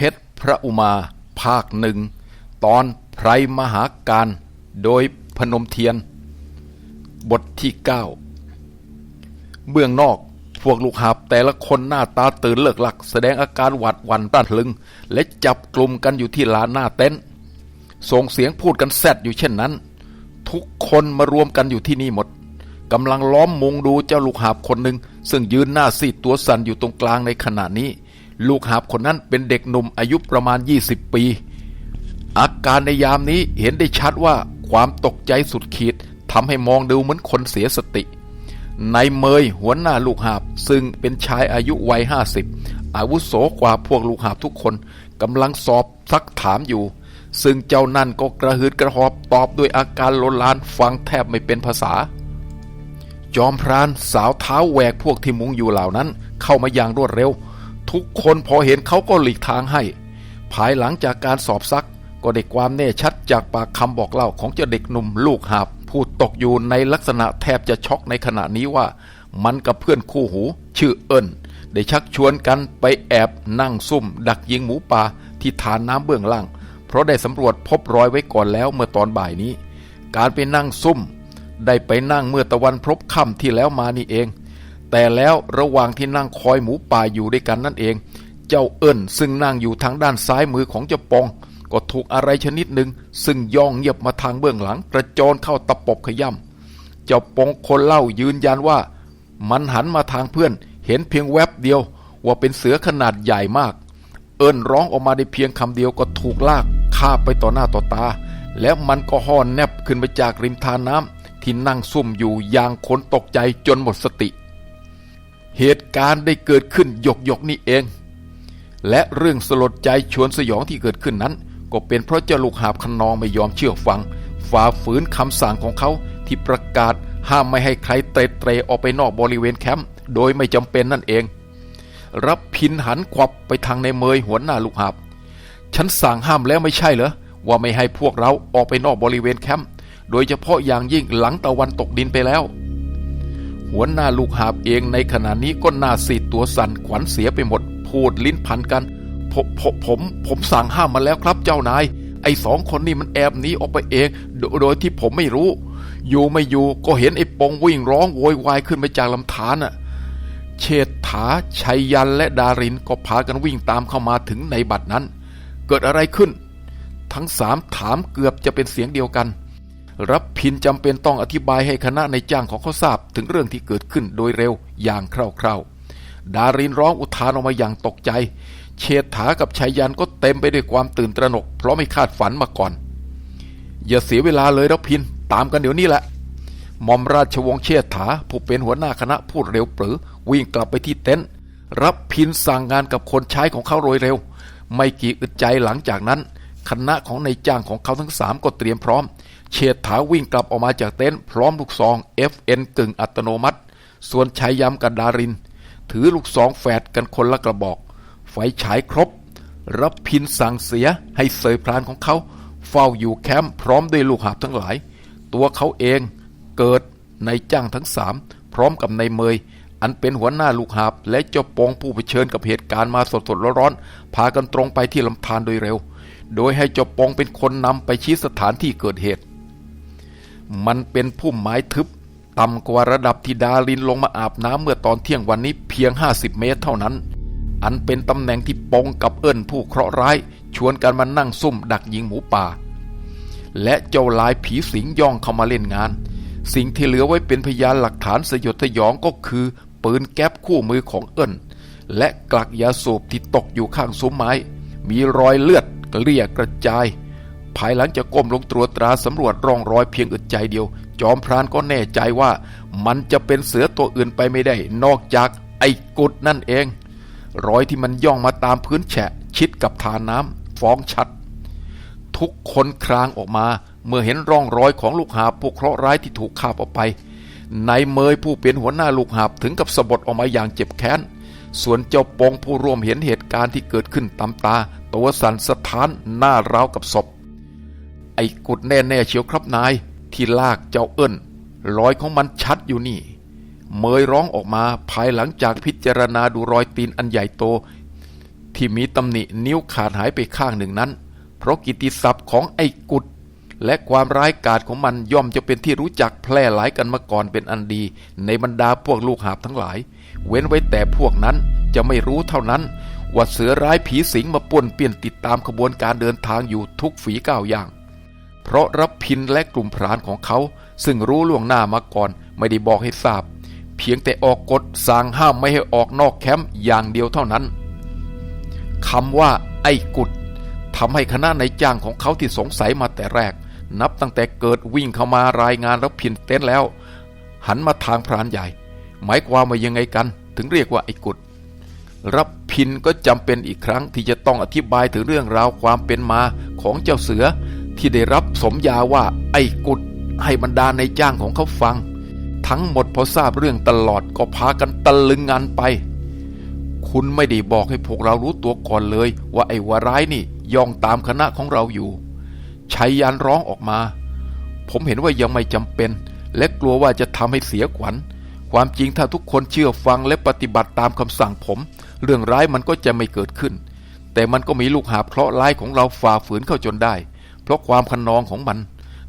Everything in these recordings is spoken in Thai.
พชรพระอุมาภาคหนึ่ง ตอนไพรมหาการ โดยพนมเทียน บทที่เก้าเบื้องนอกพวกลูกหาบแต่ละคนหน้าตาตื่นเลิกหลัก แสดงอาการหวาดหวั่นต้านลึง และจับกลุ่มกันอยู่ที่ลานหน้าเต็นท์ส่งเสียงพูดกันแซดอยู่เช่นนั้น ทุกคนมารวมกันอยู่ที่นี่หมดกำลังล้อมมุงดูเจ้าลูกหาบคนหนึ่งซึ่งยืนหน้าซีดตัวสั่นอยู่ตรงกลางในขณะนี้ ลูกหาบคนนั้นเป็นเด็กหนุ่มอายุประมาณ 20 ปี อาการในยามนี้เห็นได้ชัดว่าความตกใจสุดขีดทำให้มองดูเหมือนคนเสียสติในเมยหัวหน้าลูกหาบ ซึ่งเป็นชายอายุวัยห้าสิบอาวุโสกว่าพวกลูกหาบทุกคนกำลังสอบซักถามอยู่ ซึ่งเจ้านั่นก็กระหืดกระหอบตอบด้วยอาการโลลานฟังแทบไม่เป็นภาษา จอมพรานสาวเท้าแหวกพวกที่มุงอยู่เหล่านั้น เข้ามาอย่างรวดเร็ว ทุกคนพอเห็นเขาก็หลีกทางให้ ภายหลังจากการสอบซักก็ได้ความแน่ชัดจากปากคำบอกเล่าของเจ้าเด็กหนุ่มลูกหาบพูดตกอยู่ในลักษณะแทบจะช็อกในขณะนี้ว่า มันกับเพื่อนคู่หู ชื่อเอิญได้ชักชวนกันไปแอบนั่งซุ่ม ดักยิงหมูป่าที่ฐานน้ำเบื้องล่าง เพราะได้สำรวจพบรอยไว้ก่อนแล้วเมื่อตอนบ่ายนี้ การไปนั่งซุ่ม ได้ไปนั่งเมื่อตะวันพบค่ำที่แล้วมานี่เอง แต่แล้วระหว่างที่นั่งคอยหมูป่าอยู่ด้วยกันนั่นเอง เจ้าเอิญซึ่งนั่งอยู่ทางด้านซ้ายมือของเจ้าปอง ก็ถูกอะไรชนิดหนึ่งซึ่งย่องเงียบมาทางเบื้องหลังกระจนเข้าตะปบขย่ำเจ้าปองคนเล่ายืนยันว่า มันหันมาทางเพื่อนเห็นเพียงแวบเดียว ว่าเป็นเสือขนาดใหญ่มาก เอิญร้องออกมาได้เพียงคำเดียวก็ถูกลากข้าไปต่อหน้าต่อตา แล้วมันก็ห่อนแนบขึ้นไปจากริมทานน้ำที่นั่งซุ่มอยู่อย่างคนตกใจจนหมดสติ เหตุการณ์ได้เกิดขึ้นหยกหยกนี่เอง และเรื่องสลดใจชวนสยองที่เกิดขึ้นนั้น ก็เป็นเพราะเจ้าลูกหาบคนนองไม่ยอมเชื่อฟัง ฝ่าฝืนคำสั่งของเขาที่ประกาศห้ามไม่ให้ใครเตะเตรออกไปนอกบริเวณแคมป์โดยไม่จำเป็นนั่นเอง รับพินหันควับไปทางในเมยหัวหน้าลูกหาบฉันสั่งห้ามแล้วไม่ใช่เหรอว่าไม่ให้พวกเราออกไปนอกบริเวณแคมป์โดยเฉพาะอย่างยิ่งหลังตะวันตกดินไปแล้ว หัวหน้าลูกหาบเองในขณะนี้ก็หน้าซีดตัวสั่นขวัญเสียไปหมด พูดลิ้นพันกัน ผมผมผมผมสั่งห้ามมาแล้วครับเจ้านาย ไอ้สองคนนี่มันแอบหนีออกไปเองโดโดยที่ผมไม่รู้ อยู่ไม่อยู่ก็เห็นไอ้ปงวิ่งร้องโวยวายขึ้นมาจากลำธารน่ะ เชษฐาชัยยันและดารินก็พากันวิ่งตามเข้ามาถึงในบัดนั้น เกิดอะไรขึ้น ทั้งสามถามเกือบจะเป็นเสียงเดียวกัน รับพินจำเป็นต้องอธิบายให้คณะในจ้างของเขาทราบถึงเรื่องที่เกิดขึ้นโดยเร็วอย่างคร่าวๆ ดารินร้องอุทานออกมาอย่างตกใจ เชษฐากับชัยยันก็เต็มไปด้วยความตื่นตระหนก เพราะไม่คาดฝันมาก่อน อย่าเสียเวลาเลยรับพินตามกันเดี๋ยวนี้แหละหม่อมราชวงศ์เชษฐาผู้เป็นหัวหน้าคณะพูดเร็วปรือวิ่งกลับไปที่เต็นท์รับพินสั่งงานกับคนใช้ของเขาโดยเร็ว ไม่กี่อึดใจหลังจากนั้น คณะของนายจ้างของเขาทั้งสามก็เตรียมพร้อม เชษฐาวิ่งกลับออกมาจากเต็นท์พร้อมลูกซอง FN กึ่งอัตโนมัติ ส่วนชายยำกับดาริน ถือลูกซองแฝดกันคนละกระบอก ไฟฉายครบ รับพินสั่งเสียให้เสยพรานของเขาเฝ้าอยู่แคมป์พร้อมด้วยลูกหาบทั้งหลาย ตัวเขาเองเกิดในจ้างทั้งสามพร้อมกับในเมย อันเป็นหัวหน้าลูกหาบ และเจ้าปองผู้เผชิญกับเหตุการณ์มาสดๆร้อนๆพากันตรงไปที่ลำธารโดยเร็ว โดยให้เจ้าปองเป็นคนนำไปชี้สถานที่เกิดเหตุ มันเป็นพุ่มไม้ทึบ ต่ำกว่าระดับที่ดารินลงมาอาบน้ำเมื่อตอนเที่ยงวันนี้เพียง 50 เมตรเท่านั้น อันเป็นตำแหน่งที่ปองกับเอิญผู้เคราะห์ร้าย ชวนกันมานั่งซุ่มดักยิงหมูป่า และเจ้าลายผีสิงย่องเข้ามาเล่นงาน สิ่งที่เหลือไว้เป็นพยานหลักฐานสยดสยองก็คือ ปืนแก๊ปคู่มือของเอิญและกลักยาสูบที่ตกอยู่ข้างซุ้มไม้ มีรอยเลือดเกลี่ยกระจาย ภายหลังจากก้มลงตรวจตราสำรวจร่องรอยเพียงอึดใจเดียว จอมพรานก็แน่ใจว่ามันจะเป็นเสือตัวอื่นไปไม่ได้ นอกจากไอ้กุดนั่นเอง รอยที่มันย่องมาตามพื้นแฉะ ชิดกับทานน้ำฟ้องชัด ทุกคนครางออกมา เมื่อเห็นร่องรอยของลูกหาบพวกเคราะห์ร้ายที่ถูกฆ่าออกไปนายเมยผู้เป็นหัวหน้าลูกหาบถึงกับสะบดออกมาอย่างเจ็บแค้น ส่วนเจ้าปงผู้ร่วมเห็นเหตุการณ์ที่เกิดขึ้นตามตา ตัวสั่นสะท้านหน้าราวกับศพ อ้กุดแน่ๆเชียวครับนาย ที่ลากเจ้าเอิญรอยของมันชัดอยู่นี่ เมยร้องออกมาภายหลังจากพิจารณาดูรอยตีนอันใหญ่โต ที่มีตำหนินิ้วขาดหายไปข้างหนึ่งนั้น เพราะกิตติศัพท์ของไอ้กุดและความร้ายกาจของมันย่อมจะเป็นที่รู้จักแพร่หลายกันมาก่อนเป็นอันดี ในบรรดาพวกลูกหาบทั้งหลาย เว้นไว้แต่พวกนั้นจะไม่รู้เท่านั้น ว่าเสือร้ายผีสิงมาป่วนเปลี่ยนติดตามขบวนการเดินทางอยู่ทุกฝีก้าวย่าง เพราะรับพินและกลุ่มพรานของเขา ซึ่งรู้ล่วงหน้ามาก่อนไม่ได้บอกให้ทราบ เพียงแต่ออกกฎสั่งห้ามไม่ให้ออกนอกแคมป์อย่างเดียวเท่านั้นคำว่าไอ้กุดทำให้คณะนายจ้างของเขาที่สงสัยมาแต่แรก นับตั้งแต่เกิดวิ่งเข้ามารายงานรับพินเต้นแล้ว หันมาทางพรานใหญ่ หมายความว่ายังไงกัน ถึงเรียกว่าไอ้กุดรับพินก็จำเป็นอีกครั้งที่จะต้องอธิบายถึงเรื่องราวความเป็นมาของเจ้าเสือ ที่ได้รับสมญาว่าไอ้กุดให้บรรดาในจ้างของเขาฟัง ทั้งหมดพอทราบเรื่องตลอดก็พากันตะลึงงานไป คุณไม่ได้บอกให้พวกเรารู้ตัวก่อนเลย ว่าไอ้วาร้ายนี่ย่องตามคณะของเราอยู่ชัยยันร้องออกมา ผมเห็นว่ายังไม่จำเป็น และกลัวว่าจะทำให้เสียขวัญ ความจริงถ้าทุกคนเชื่อฟังและปฏิบัติตามคำสั่งผม เรื่องร้ายมันก็จะไม่เกิดขึ้น แต่มันก็มีลูกหาบเคราะห์ร้ายของเราฝ่าฝืนเข้าจนได้ ราะความคันนองของมัน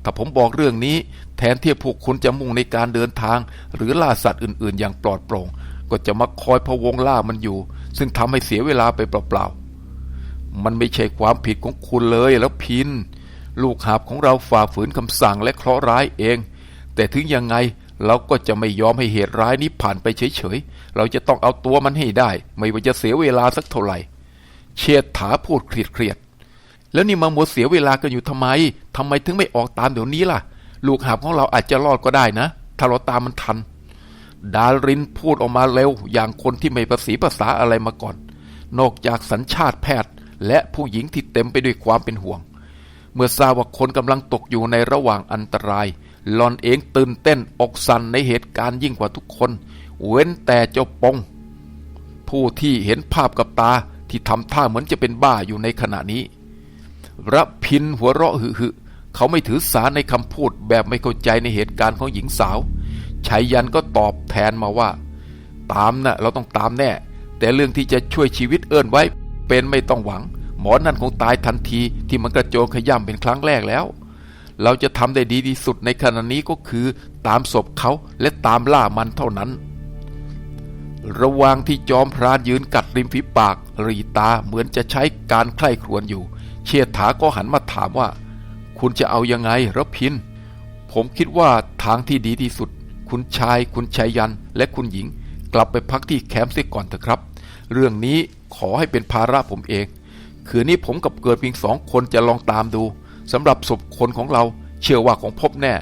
ถ้าผมบอกเรื่องนี้ แทนที่พวกคุณจะมุ่งในการเดินทาง หรือล่าสัตว์อื่น ๆ อย่างปลอดโปร่ง ก็จะมาคอยพะวงล่ามันอยู่ ซึ่งทำให้เสียเวลาไปเปล่าๆ มันไม่ใช่ความผิดของคุณเลยแล้วพิน ลูกหาบของเราฝ่าฝืนคำสั่งและเคราะห์ร้ายเอง แต่ถึงยังไงเราก็จะไม่ยอมให้เหตุร้ายนี้ผ่านไปเฉยๆ เราจะต้องเอาตัวมันให้ได้ ไม่ว่าจะเสียเวลาสักเท่าไหร่ เชษฐาพูดเครียดๆ แล้วนี่มาหมดเสียเวลากันอยู่ทำไมทำไมถึงไม่ออกตามเดี๋ยวนี้ล่ะ ลูกหาบของเราอาจจะรอดก็ได้นะ ถ้าเราตามมันทัน ดารินพูดออกมาเร็ว อย่างคนที่ไม่ประสีภาษาอะไรมาก่อน นอกจากสัญชาติแพทย์ และผู้หญิงที่เต็มไปด้วยความเป็นห่วง เมื่อทราบว่าคนกำลังตกอยู่ในระหว่างอันตรายหลอนเองตื่นเต้นอกสั่นในเหตุการณ์ยิ่งกว่าทุกคน เว้นแต่เจ้าปง ผู้ที่เห็นภาพกับตาที่ทำท่าเหมือนจะเป็นบ้าอยู่ในขณะนี้ ระพินหัวเราะหึหึเขาไม่ถือสาในคำพูดแบบไม่เข้าใจในเหตุการณ์ของหญิงสาวชัยยันก็ตอบแทนมาว่า ตามนะเราต้องตามแน่ แต่เรื่องที่จะช่วยชีวิตเอิ้นไว้ เป็นไม่ต้องหวัง หมอนั่นคงตายทันทีที่มันกระโจนขย่ำเป็นครั้งแรกแล้ว เราจะทำได้ดีที่สุดในขณะนี้ก็คือตามศพเขาและตามล่ามันเท่านั้น ระหว่างที่จอมพรานยืนกัดริมฝีปากรีตาเหมือนจะใช้การใคร่ครวญอยู่ เชียถาก็หันมาถามว่า คุณจะเอายังไงรพิน ผมคิดว่าทางที่ดีที่สุด คุณชาย คุณชายยัน และคุณหญิง กลับไปพักที่แคมป์เสียก่อนเถอะครับ เรื่องนี้ขอให้เป็นภาระผมเอง คืนนี้ผมกับเกิดเพียงสองคนจะลองตามดูสำหรับศพคนของเราเชื่อว่าของพบแน่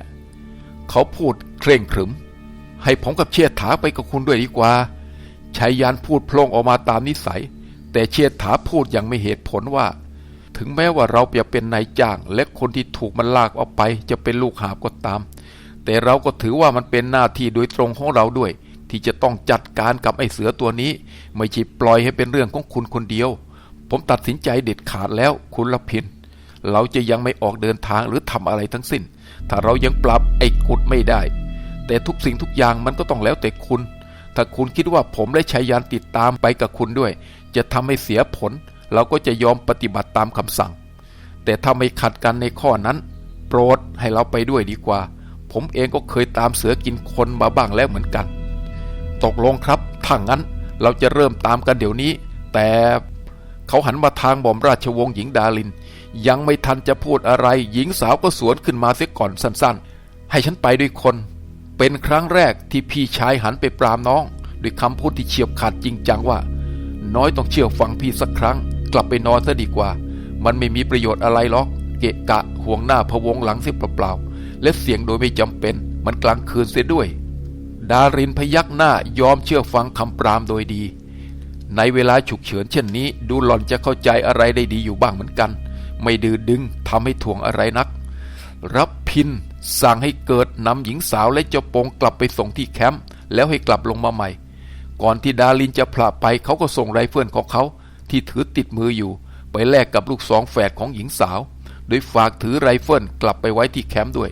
เขาพูดเคร่งขรึม ให้ผมกับเชียถาไปกับคุณด้วยดีกว่าชายยานพูดพลงออกมาตามนิสัย แต่เชียถาพูดอย่างไม่เหตุผลว่า ถึงแม้ว่าเราจะเป็นนายจ้าง และคนที่ถูกมันลากออกไป จะเป็นลูกหาบก็ตาม แต่เราก็ถือว่ามันเป็นหน้าที่โดยตรงของเราด้วย ที่จะต้องจัดการกับไอ้เสือตัวนี้ ไม่ใช่ปล่อยให้เป็นเรื่องของคุณคนเดียว ผมตัดสินใจเด็ดขาดแล้วคุณละพิน เราจะยังไม่ออกเดินทางหรือทำอะไรทั้งสิ้น ถ้าเรายังปรับไอ้กุดไม่ได้ แต่ทุกสิ่งทุกอย่างมันก็ต้องแล้วแต่คุณ ถ้าคุณคิดว่าผมและชายยานติดตามไปกับคุณด้วย จะทำให้เสียผล เราก็จะยอมปฏิบัติตามคำสั่ง แต่ถ้าไม่ขัดกันในข้อนั้น โปรดให้เราไปด้วยดีกว่า ผมเองก็เคยตามเสือกินคนมาบ้างแล้วเหมือนกัน ตกลงครับถ้างั้นเราจะเริ่มตามกันเดี๋ยวนี้ แต่เขาหันมาทางบอมราชวงศ์หญิงดาลิน ยังไม่ทันจะพูดอะไร หญิงสาวก็สวนขึ้นมาเสียก่อนสั้นๆ ให้ฉันไปด้วยคน เป็นครั้งแรกที่พี่ชายหันไปปรามน้อง ด้วยคำพูดที่เฉียบขาดจริงจังว่า น้อยต้องเชื่อฟังพี่สักครั้ง กลับไปนอนซะดีกว่า มันไม่มีประโยชน์อะไรหรอก เกะกะห่วงหน้าพะวงหลังเสียเปล่าๆ และเสียงโดยไม่จำเป็น มันกลางคืนเสียด้วย ดารินพยักหน้ายอมเชื่อฟังคำปรามโดยดี ในเวลาฉุกเฉินเช่นนี้ ดูหล่อนจะเข้าใจอะไรได้ดีอยู่บ้างเหมือนกัน ไม่ดื้อดึงทำให้ถ่วงอะไรนัก รับพินสั่งให้เกิดนำหญิงสาวและเจ้าปงกลับไปส่งที่แคมป์แล้วให้กลับลงมาใหม่ ก่อนที่ดารินจะพลาไปเขาก็ส่งไรเฟิลของเขา ที่ถือติดมืออยู่ ไปแลกกับลูกสองแฝดของหญิงสาว โดยฝากถือไรเฟิลกลับไปไว้ที่แคมป์ด้วย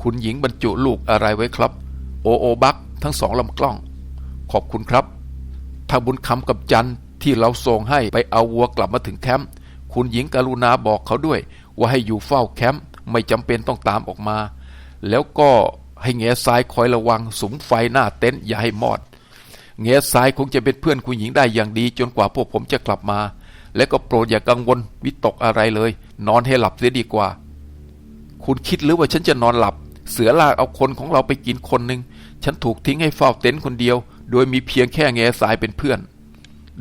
คุณหญิงบรรจุลูกอะไรไว้ครับ โอโอบักทั้งสองลำกล้อง ขอบคุณครับถ้าบุญคำกับจันที่เราส่งให้ไปเอาวัวกลับมาถึงแคมป์คุณหญิงกรุณาบอกเขาด้วย ว่าให้อยู่เฝ้าแคมป์ไม่จำเป็นต้องตามออกมา แล้วก็ให้แง่ทรายคอยระวังสุมไฟหน้าเต็นท์อย่าให้มอด แง่ทรายคงจะเป็นเพื่อนคุณหญิงได้อย่างดี จนกว่าพวกผมจะกลับมา และก็โปรดอย่ากังวลวิตกอะไรเลย นอนให้หลับเสียดีกว่า คุณคิดหรือว่าฉันจะนอนหลับ เสือลากเอาคนของเราไปกินคนหนึ่งฉันถูกทิ้งให้เฝ้าเต็นท์คนเดียว โดยมีเพียงแค่แง่สายเป็นเพื่อน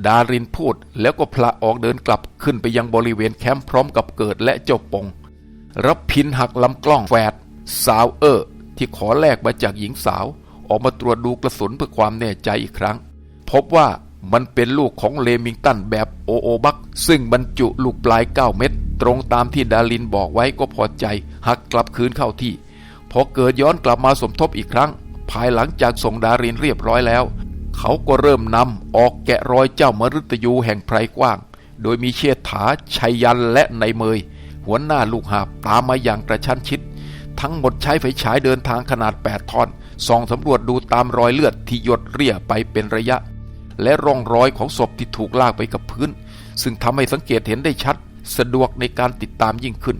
ดารินพูดแล้วก็พละออกเดินกลับขึ้นไปยังบริเวณแคมป์พร้อมกับเกิดและเจ้าปงรับพินหักลำกล้องแฝดสาวเออที่ขอแลกมาจากหญิงสาว ออกมาตรวจดูกระสุนเพื่อความแน่ใจอีกครั้ง พบว่ามันเป็นลูกของเลมิงตันแบบโอโอบัก ซึ่งบรรจุลูกปลาย 9 เม็ดตรงตามที่ดารินบอกไว้ก็พอใจ หักกลับคืนเข้าที่ พอเกิดย้อนกลับมาสมทบอีกครั้ง ภายหลังจากส่งดารินเรียบร้อยแล้ว เขาก็เริ่มนำออกแกะรอยเจ้ามฤตยูแห่งไพรกว้าง โดยมีเชษฐาชัยยันและนายเมย หัวหน้าลูกหาบตามมาอย่างกระชั้นชิด ทั้งหมดใช้ไฟฉายเดินทางขนาด 8ท่อน ส่องสำรวจดูตามรอยเลือดที่หยดเรี่ยไปเป็นระยะ และร่องรอยของศพที่ถูกลากไปกับพื้น ซึ่งทำให้สังเกตเห็นได้ชัด สะดวกในการติดตามยิ่งขึ้น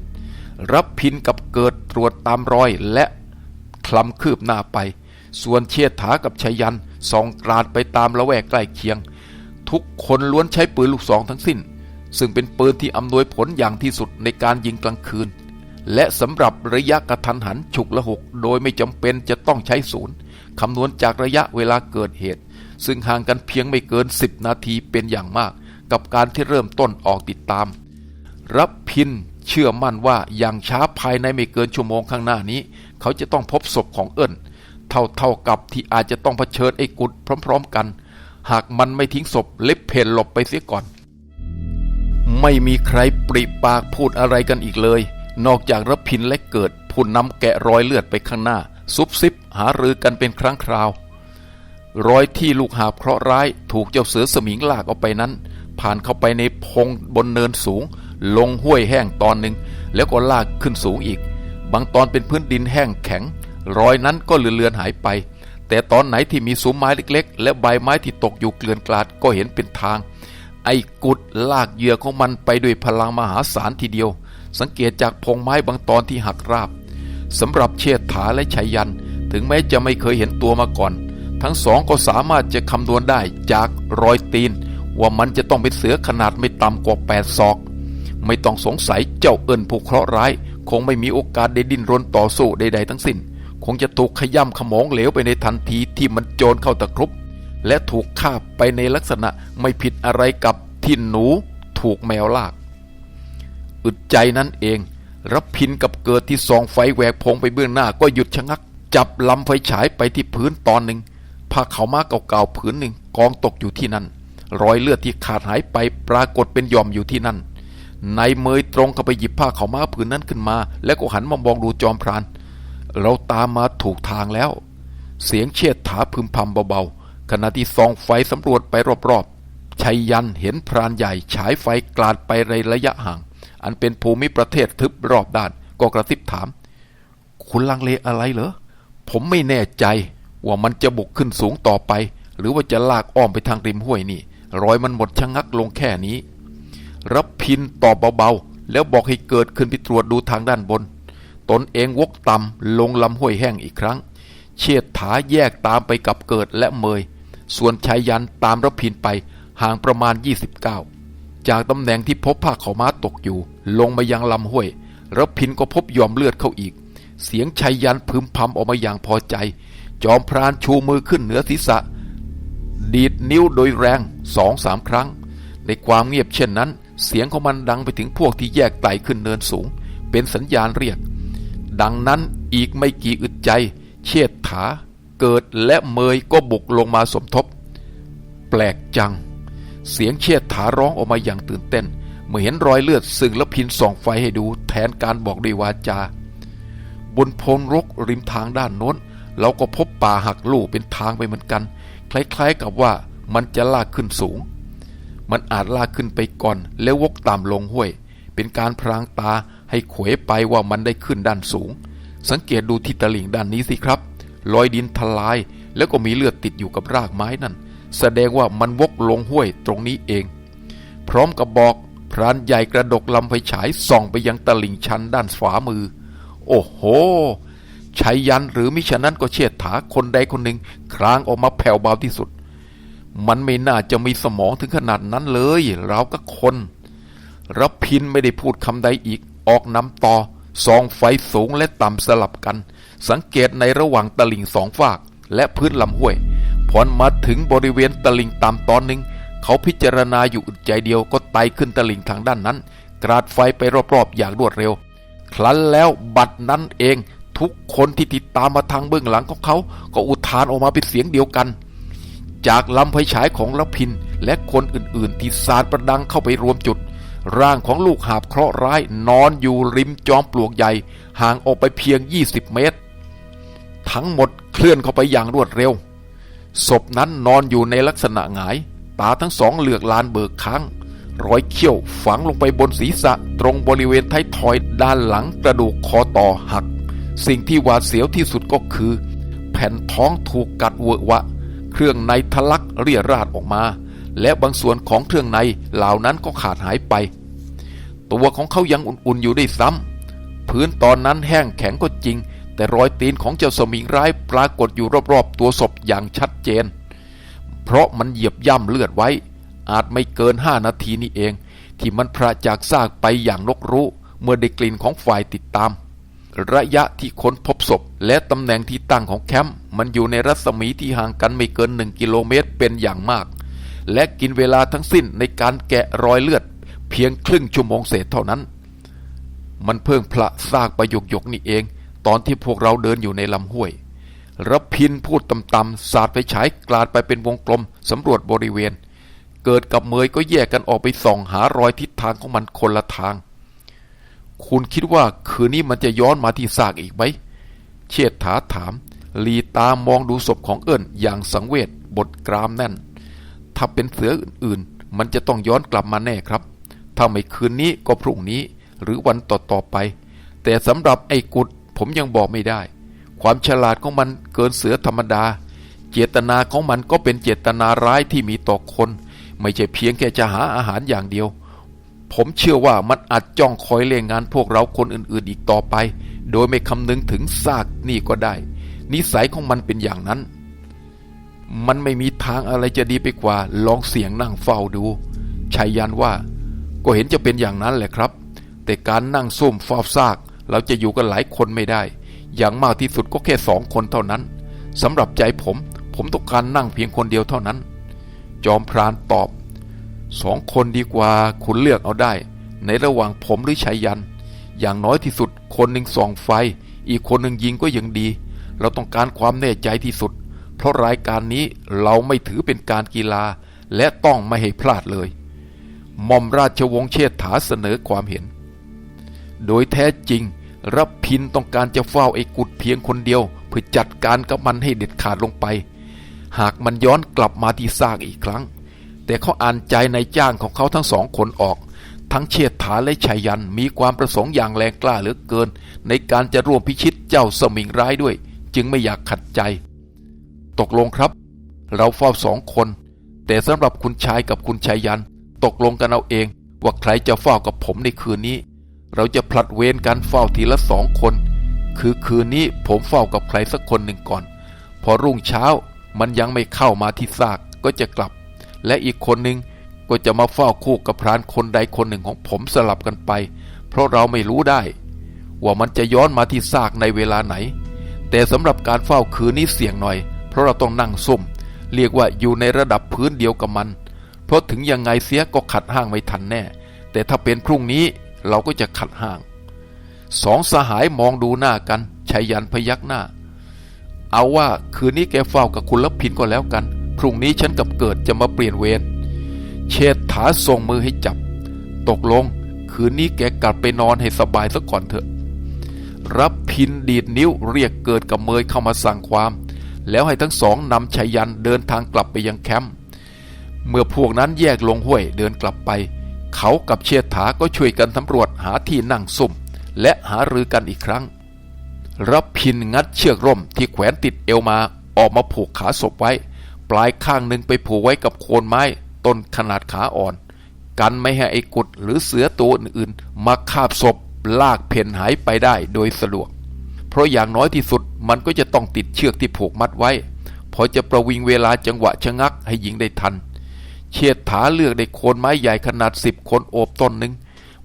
รับพินกับเกิดตรวจตามรอยและคลำคืบหน้าไป ส่วนเชียถากับชยันส่องกราดไปตามละแวกใกล้เคียง ทุกคนล้วนใช้ปืนลูกซองทั้งสิ้น ซึ่งเป็นปืนที่อำนวยผลอย่างที่สุดในการยิงกลางคืน และสำหรับระยะกระทันหันฉุกละหก โดยไม่จำเป็นจะต้องใช้ศูนย์คำนวณจากระยะเวลาเกิดเหตุ ซึ่งห่างกันเพียงไม่เกิน 10 นาทีเป็นอย่างมาก กับการที่เริ่มต้นออกติดตาม รับพินเชื่อมั่นว่าอย่างช้าภายในไม่เกินชั่วโมงข้างหน้านี้ เขาจะต้องพบศพของเอิญเท่าเท่ากับที่อาจจะต้องเผชิญไอ้กุดพร้อม ๆ กัน หากมันไม่ทิ้งศพเล็บเพนหลบไปเสียก่อน ไม่มีใครปริปากพูดอะไรกันอีกเลย นอกจากรับพินและเกิดผู้นำแกะรอยเลือดไปข้างหน้า ซุบซิบหารือกันเป็นครั้งคราว รอยที่ลูกหาบเคราะห์ร้ายถูกเจ้าเสือสมิงลากออกไปนั้น ผ่านเข้าไปในพงบนเนินสูง ลงห้วยแห้งตอนหนึ่งแล้วก็ลากขึ้นสูงอีก บางตอนเป็นพื้นดินแห้งแข็ง รอยนั้นก็เลือนหายไป แต่ตอนไหนที่มีซุ้มไม้เล็ก ๆ และใบไม้ที่ตกอยู่เกลื่อนกลาดก็เห็นเป็นทาง ไอ้กุดลากเหยื่อของมันไปด้วยพลังมหาศาลทีเดียว สังเกตจากพงไม้บางตอนที่หักราบสำหรับเชษฐาและชัยยัน ถึงแม้จะไม่เคยเห็นตัวมาก่อน ทั้งสองก็สามารถจะคำนวณได้จากรอยตีน ว่ามันจะต้องเป็นเสือขนาดไม่ต่ำกว่าแปดศอก ไม่ต้องสงสัยเจ้าเอิญผู้เคราะห์ร้าย คงไม่มีโอกาสได้ดิ้นรนต่อสู้ใดๆทั้งสิ้น คงจะถูกขย่ำขมองเหลวไปในทันทีที่มันโจรเข้าตะครุบและถูกฆ่าไปในลักษณะไม่ผิดอะไรกับที่หนูถูกแมวลาก อึดใจนั้นเองรับพินกับเกิดที่ส่องไฟแหวกพงไปเบื้องหน้าก็หยุดชะงัก จับลำไฟฉายไปที่พื้นตอนหนึ่งผ้าขาวม้าเก่าๆผืนหนึ่งกองตกอยู่ที่นั่น รอยเลือดที่ขาดหายไปปรากฏเป็นหย่อมอยู่ที่นั่นนายเมยตรงเข้าไปหยิบผ้าขาวม้าผืนนั้นขึ้นมา แล้วก็หันมามองดูจอมพราน เราตามมาถูกทางแล้ว เสียงเชิดถาพึมพำเบาๆขณะที่ส่องไฟสำรวจไปรอบๆชัยยันเห็นพรานใหญ่ฉายไฟกลาดไปในระยะห่าง อันเป็นภูมิประเทศทึบรอบด้าน ก็กระซิบถาม คุณลังเลอะไรเหรอ ผมไม่แน่ใจ ว่ามันจะบุกขึ้นสูงต่อไป หรือว่าจะลากอ้อมไปทางริมห้วยนี่ รอยมันหมดชะงักลงแค่นี้ รับพินตอบเบาๆ แล้วบอกให้เกิดขึ้นไปตรวจดูทางด้านบน ตนเองวกต่ำลงลำห้วยแห้งอีกครั้ง เชิดถาแยกตามไปกับเกิดและเมย ส่วนชายยันตามรับพินไปห่างประมาณ 29 จากตำแหน่งที่พบผ้าขาวม้าตกอยู่ ลงมายังลำห้วยรับพินก็พบยอมเลือดเข้าอีก เสียงชัยยันพึมพำออกมาอย่างพอใจ จอมพรานชูมือขึ้นเหนือศีรษะ ดีดนิ้วโดยแรงสองสามครั้ง ในความเงียบเช่นนั้น เสียงของมันดังไปถึงพวกที่แยกไต่ขึ้นเนินสูง เป็นสัญญาณเรียก ดังนั้นอีกไม่กี่อึดใจ เชิดถา เกิดและเมยก็บุกลงมาสมทบ แปลกจัง เสียงเชิดถาร้องออกมาอย่างตื่นเต้น เมื่อเห็นรอยเลือดซึ่งแล้วพินส่องไฟให้ดูแทนการบอกด้วยวาจา บนพงรกริมทางด้านโน้น เราก็พบป่าหักลู่เป็นทางไปเหมือนกัน คล้ายๆกับว่ามันจะลากขึ้นสูง มันอาจลากขึ้นไปก่อน แล้ววกตามลงห้วย เป็นการพรางตาให้ขวยไปว่ามันได้ขึ้นด้านสูง สังเกตดูที่ตะลิ่งด้านนี้สิครับ รอยดินทลายแล้วก็มีเลือดติดอยู่กับรากไม้นั่น แสดงว่ามันวกลงห้วยตรงนี้เอง พร้อมกับบอกพรานใหญ่กระดกลำไฟฉายส่องไปยังตลิ่งชันด้านฝามือ โอ้โหชัยยันหรือมิฉะนั้นก็เชียดถาคนใดคนหนึ่งครางออกมาแผ่วเบาที่สุด มันไม่น่าจะมีสมองถึงขนาดนั้นเลยเราก็คนรับพินไม่ได้พูดคำใดอีก ออกนำต่อซองไฟสูงและต่ำสลับกัน สังเกตในระหว่างตลิ่งสองฝาก และพื้นลำห้วย พอมาถึงบริเวณตลิ่งต่ำตอนหนึ่ง เขาพิจารณาอยู่อึดใจเดียวก็ไต่ขึ้นตลิ่งทางด้านนั้น กราดไฟไปรอบๆอย่างรวดเร็ว ครั้นแล้วบัดนั้นเองทุกคนที่ติดตามมาทางเบื้องหลังของเขา ก็อุทานออกมาเป็นเสียงเดียวกัน จากลำไฟฉายของละพินและคนอื่นๆ ที่สาดประดังเข้าไปรวมจุด ร่างของลูกหาบเคราะห์ร้ายนอนอยู่ริมจอมปลวกใหญ่ ห่างออกไปเพียง 20 เมตร ทั้งหมดเคลื่อนเข้าไปอย่างรวดเร็ว ศพนั้นนอนอยู่ในลักษณะหงาย ตาทั้งสองเหลือกลานเบิกค้าง รอยเขี้ยวฝังลงไปบนศีรษะตรงบริเวณท้ายทอยด้านหลังกระดูกคอต่อหัก สิ่งที่หวาดเสียวที่สุดก็คือ แผ่นท้องถูกกัดเวอะวะ เครื่องในทะลักเรี่ยราดออกมา และบางส่วนของเครื่องในเหล่านั้นก็ขาดหายไป ตัวของเขายังอุ่นๆอยู่ได้ซ้ำพื้นตอนนั้นแห้งแข็งก็จริง แต่รอยตีนของเจ้าสมิงร้ายปรากฏอยู่รอบๆตัวศพอย่างชัดเจน เพราะมันเหยียบย่ำเลือดไว้ อาจไม่เกินห้านาทีนี้เอง ที่มันพระจากซากไปอย่างนกรู้ เมื่อได้กลิ่นของฝ่ายติดตาม ระยะที่ค้นพบศพ และตำแหน่งที่ตั้งของแคมป์มันอยู่ในรัศมีที่ห่างกันไม่เกินหนึ่งกิโลเมตรเป็นอย่างมาก และกินเวลาทั้งสิ้นในการแกะรอยเลือด เพียงครึ่งชั่วโมงเศษเท่านั้น มันเพิ่งพละซากประโยกยกนี่เอง ตอนที่พวกเราเดินอยู่ในลำห้วยรับพินพูดต่ำๆสาดไปฉายกลาดไปเป็นวงกลมสำรวจบริเวณ เกิดกับเมยก็แยกกันออกไปส่องหารอยทิศทางของมันคนละทาง คุณคิดว่าคืนนี้มันจะย้อนมาที่ซากอีกไหม เชิดถาถาม ลีตามองดูศพของเอิญอย่างสังเวชบทกรามแน่น ถ้าเป็นเสืออื่นๆ มันจะต้องย้อนกลับมาแน่ครับ ถ้าไม่คืนนี้ก็พรุ่งนี้หรือวันต่อๆไป แต่สำหรับไอ้กุด ผมยังบอกไม่ได้ ความฉลาดของมันเกินเสือธรรมดา เจตนาของมันก็เป็นเจตนาร้ายที่มีต่อคน ไม่ใช่เพียงแค่จะหาอาหารอย่างเดียว ผมเชื่อว่ามันอาจจ้องคอยเล่งงานพวกเราคนอื่นๆอีกต่อไป โดยไม่คำนึงถึงซากนี่ก็ได้ นิสัยของมันเป็นอย่างนั้น มันไม่มีทางอะไรจะดีไปกว่า ลองเสียงนั่งเฝ้าดูชัยยันว่า ก็เห็นจะเป็นอย่างนั้นแหละครับ แต่การนั่งซุ่มเฝ้าซาก เราจะอยู่กันหลายคนไม่ได้ อย่างมากที่สุดก็แค่สองคนเท่านั้นสำหรับใจผม ผมต้องการนั่งเพียงคนเดียวเท่านั้น จอมพรานตอบสองคนดีกว่าคุณเลือกเอาได้ ในระหว่างผมหรือชัยยัน อย่างน้อยที่สุดคนหนึ่งส่องไฟ อีกคนหนึ่งยิงก็ยังดี เราต้องการความแน่ใจที่สุด เพราะรายการนี้เราไม่ถือเป็นการกีฬา และต้องไม่ให้พลาดเลยหม่อมราชวงศ์เชษฐาเสนอความเห็น โดยแท้จริง รับพินต้องการจะเฝ้าไอ้กุดเพียงคนเดียว เพื่อจัดการกับมันให้เด็ดขาดลงไป หากมันย้อนกลับมาที่ซากอีกครั้ง แต่เขาอ่านใจในจ้างของเขาทั้งสองคนออก ทั้งเชษฐาและชัยยันมีความประสงค์อย่างแรงกล้าเหลือเกิน ในการจะร่วมพิชิตเจ้าสมิงร้ายด้วย จึงไม่อยากขัดใจ ตกลงครับ เราเฝ้าสองคน แต่สำหรับคุณชายกับคุณชัยยัน ตกลงกันเอาเองว่าใครจะเฝ้ากับผมในคืนนี้ เราจะผลัดเวรกันเฝ้าทีละสองคน คือคืนนี้ผมเฝ้ากับใครสักคนหนึ่งก่อน พอรุ่งเช้ามันยังไม่เข้ามาที่ซากก็จะกลับ และอีกคนหนึ่งก็จะมาเฝ้าคู่กับพรานคนใดคนหนึ่งของผมสลับกันไป เพราะเราไม่รู้ได้ ว่ามันจะย้อนมาที่ซากในเวลาไหน แต่สำหรับการเฝ้าคืนนี้เสี่ยงหน่อย เพราะเราต้องนั่งซุ่ม เรียกว่าอยู่ในระดับพื้นเดียวกับมัน เพราะถึงยังไงเสียก็ขัดห้างไม่ทันแน่ แต่ถ้าเป็นพรุ่งนี้ เราก็จะขัดห้าง สองสหายมองดูหน้ากันชัยยันพยักหน้า เอาว่าคืนนี้แกเฝ้ากับคุณลพินก็แล้วกัน พรุ่งนี้ฉันกับเกิดจะมาเปลี่ยนเวร เชษฐาส่งมือให้จับ ตกลง คืนนี้แกกลับไปนอนให้สบายซะก่อนเถอะ รับพินดีดนิ้วเรียกเกิดกับเมยเข้ามาสั่งความ แล้วให้ทั้งสองนำชัยยันเดินทางกลับไปยังแคมป์ เมื่อพวกนั้นแยกลงห้วยเดินกลับไป เขากับเชษฐาก็ช่วยกันสำรวจหาที่นั่งซุ่ม และหารือกันอีกครั้งรับพินงัดเชือกร่มที่แขวนติดเอวมาออกมาผูกขาศพไว้ ปลายข้างหนึ่งไปผูกไว้กับโคนไม้ต้นขนาดขาอ่อน กันไม่ให้ไอ้กุดหรือเสือตัวอื่นๆ มาคาบศพลากเพ่นหายไปได้โดยสะดวก เพราะอย่างน้อยที่สุดมันก็จะต้องติดเชือกที่ผูกมัดไว้ พอจะประวิงเวลาจังหวะชะงักให้หญิงได้ทัน เชียดถาเลือกได้โคนไม้ใหญ่ขนาดสิบคนโอบต้นหนึ่ง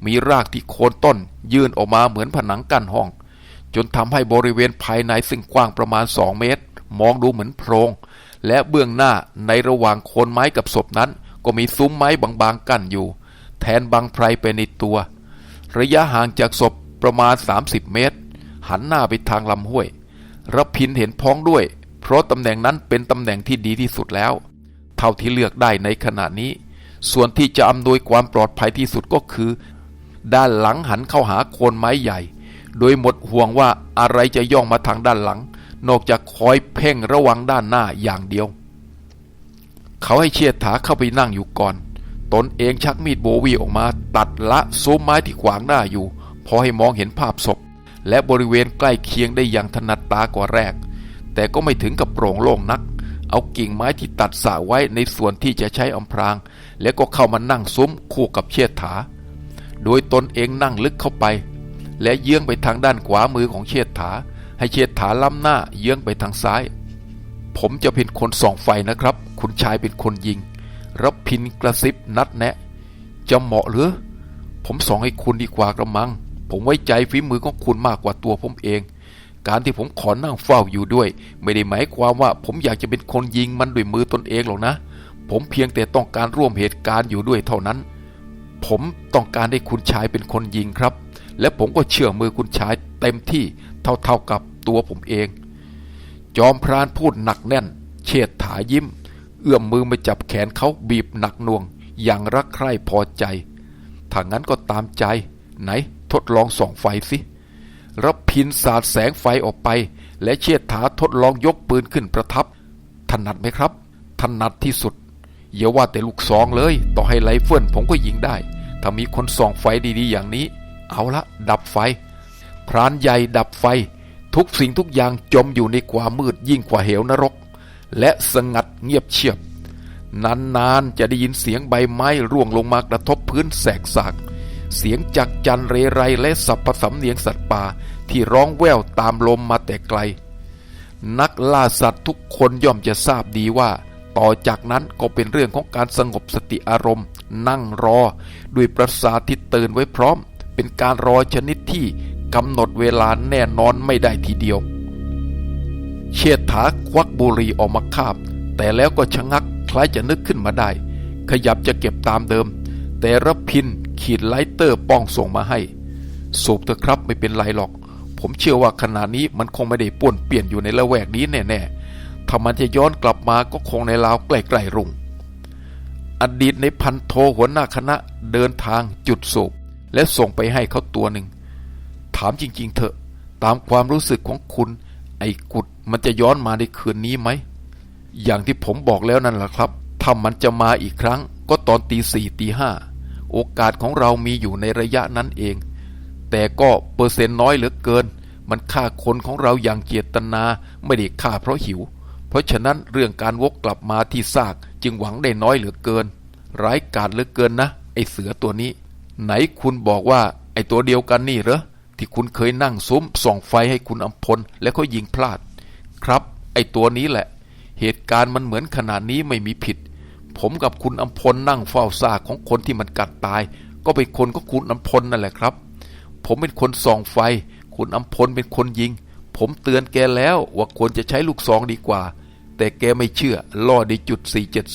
มีรากที่โคนต้น ยื่นออกมาเหมือนผนังกั้นห้อง จนทำให้บริเวณภายในซึ่งกว้างประมาณสองเมตร มองดูเหมือนโพรง และเบื้องหน้าในระหว่างโคนไม้กับศพนั้น ก็มีซุ้มไม้บางๆกั้นอยู่ แทนบังไพรไปในตัว ระยะห่างจากศพประมาณ 30 เมตร หันหน้าไปทางลำห้วยรับพินเห็นพ้องด้วย เพราะตำแหน่งนั้นเป็นตำแหน่งที่ดีที่สุดแล้ว เท่าที่เลือกได้ในขณะนี้ ส่วนที่จะอำนวยความปลอดภัยที่สุดก็คือ ด้านหลังหันเข้าหาโคนไม้ใหญ่ โดยหมดห่วงว่าอะไรจะย่องมาทางด้านหลัง นอกจากคอยเพ่งระวังด้านหน้าอย่างเดียว เขาให้เชียดถาเข้าไปนั่งอยู่ก่อน ตนเองชักมีดโบวีออกมาตัดละซุ้มไม้ที่ขวางหน้าอยู่พอให้มองเห็นภาพศพ และบริเวณใกล้เคียงได้อย่างถนัดตากว่าแรก แต่ก็ไม่ถึงกับโปร่งโล่งนัก เอากิ่งไม้ที่ตัดสาไว้ในส่วนที่จะใช้อำพราง แล้วก็เข้ามานั่งซุ้มคู่กับเชียดถาโดยตนเองนั่งลึกเข้าไป และเยื้องไปทางด้านขวามือของเชียดถาให้เชียดถาล้ำหน้าเยื้องไปทางซ้าย ผมจะเป็นคนส่องไฟนะครับ คุณชายเป็นคนยิงรับพินกระซิบนัดแนะ จะเหมาะหรือ ผมส่องให้คุณดีกว่ากระมัง ผมไว้ใจฝีมือของคุณมากกว่าตัวผมเอง การที่ผมขอนั่งเฝ้าอยู่ด้วย ไม่ได้หมายความว่าผมอยากจะเป็นคนยิงมันด้วยมือตนเองหรอกนะ ผมเพียงแต่ต้องการร่วมเหตุการณ์อยู่ด้วยเท่านั้น ผมต้องการให้คุณชายเป็นคนยิงครับ และผมก็เชื่อมือคุณชายเต็มที่เท่าๆกับตัวผมเอง จอมพรานพูดหนักแน่น เชิดถายิ้ม เอื้อมมือมาจับแขนเขาบีบหนักน่วง อย่างรักใคร่พอใจถ้างั้นก็ตามใจ ไหนทดลองส่องไฟสิ รับพินสาดแสงไฟออกไป และเชิดถาทดลองยกปืนขึ้นประทับถนัดไหมครับถนัดที่สุดอย่าว่าแต่ลูกซองเลย ต่อให้ไรเฟิลผมก็ยิงได้ ถ้ามีคนส่องไฟดีๆ อย่างนี้ เอาละ ดับไฟ พรานใหญ่ดับไฟ ทุกสิ่งทุกอย่างจมอยู่ในความมืดยิ่งกว่าเหวนรก และสงัดเงียบเชียบ นานๆจะได้ยินเสียงใบไม้ร่วงลงมากระทบพื้นแสกสาก เสียงจักจันเรไรและสับผสำเนียงสัตว์ป่าที่ร้องแววตามลมมาแต่ไกล นักล่าสัตว์ทุกคนย่อมจะทราบดีว่า ต่อจากนั้นก็เป็นเรื่องของการสงบสติอารมณ์ นั่งรอ ด้วยประสาทที่ตื่นไว้พร้อม เป็นการรอชนิดที่กำหนดเวลาแน่นอนไม่ได้ทีเดียว เชษฐาควักบุรีออกมาคาบ แต่แล้วก็ชะงักคล้ายจะนึกขึ้นมาได้ ขยับจะเก็บตามเดิม แต่รับพินขีดไลเตอร์ป้องส่งมาให้สูบเถอะครับไม่เป็นไรหรอก ผมเชื่อว่าขณะนี้มันคงไม่ได้ป่วนเปลี่ยนอยู่ในละแวกนี้แน่ๆถ้ามันจะย้อนกลับมาก็คงในลาวใกล้ๆรุ่ง อดีตในพันโทหัวหน้าคณะเดินทางจุดสูบและส่งไปให้เขาตัวหนึ่ง ถามจริง ๆ เถอะ ตามความรู้สึกของคุณ ไอ้กุดมันจะย้อนมาในคืนนี้ไหม อย่างที่ผมบอกแล้วนั่นแหละครับ ถ้ามันจะมาอีกครั้ง ก็ตอนตีสี่ตีห้าโอกาสของเรามีอยู่ในระยะนั้นเอง แต่ก็เปอร์เซ็นต์น้อยเหลือเกิน มันฆ่าคนของเราอย่างเจตนาไม่ได้ฆ่าเพราะหิว เพราะฉะนั้นเรื่องการวกกลับมาที่ซากจึงหวังได้น้อยเหลือเกิน ร้ายกาจเหลือเกินนะ ไอเสือตัวนี้ ไหนคุณบอกว่าไอตัวเดียวกันนี่เหรอที่คุณเคยนั่งซุ้มส่องไฟให้คุณอำพลแล้วก็ยิงพลาด ครับ ไอตัวนี้แหละ เหตุการณ์มันเหมือนขนาดนี้ไม่มีผิด ผมกับคุณอำพลนั่งเฝ้าซากของคนที่มันกัดตาย ก็เป็นคนก็คุณอำพลนั่นแหละครับ ผมเป็นคนส่องไฟ คุณอำพลเป็นคนยิง ผมเตือนแกแล้วว่าควรจะใช้ลูกซองดีกว่า แต่แกไม่เชื่อล่อดีจุด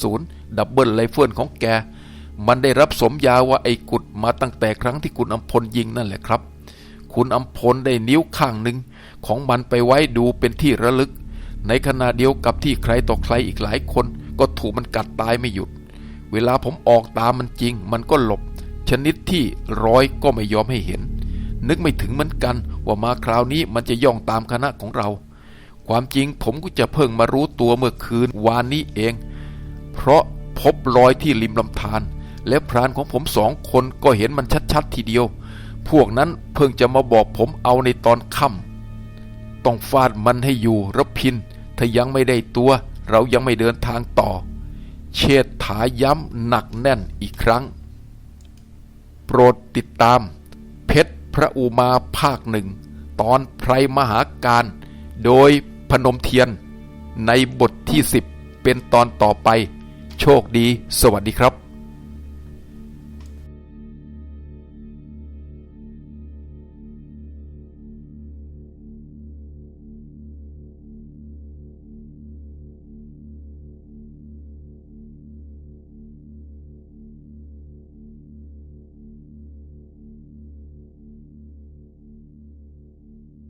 470 ดับเบิลไรเฟิลของแก มันได้รับสมยาว่าไอ้กุดมาตั้งแต่ครั้งที่คุณอำพลยิงนั่นแหละครับ คุณอำพลได้นิ้วข้างหนึ่งของมันไปไว้ดูเป็นที่ระลึก ในขณะเดียวกับที่ใครต่อใครอีกหลายคน ก็ถูกมันกัดตายไม่หยุด เวลาผมออกตามมันจริง มันก็หลบ ชนิดที่ร้อยก็ไม่ยอมให้เห็น นึกไม่ถึงเหมือนกันว่ามาคราวนี้มันจะย่องตามคณะของเรา ความจริงผมก็จะเพิ่งมารู้ตัวเมื่อคืนวานนี้เอง เพราะพบรอยที่ริมลำธารและพรานของผมสองคนก็เห็นมันชัดๆทีเดียว พวกนั้นเพิ่งจะมาบอกผมเอาในตอนค่ำต้องฟาดมันให้อยู่รับพิน ถ้ายังไม่ได้ตัว เรายังไม่เดินทางต่อ เชษฐาย้ำหนักแน่นอีกครั้ง โปรดติดตาม เพชรพระอุมาภาคหนึ่ง ตอนไพรมหาการ โดยพนมเทียน ในบทที่ 10 เป็นตอนต่อไป โชคดี สวัสดีครับ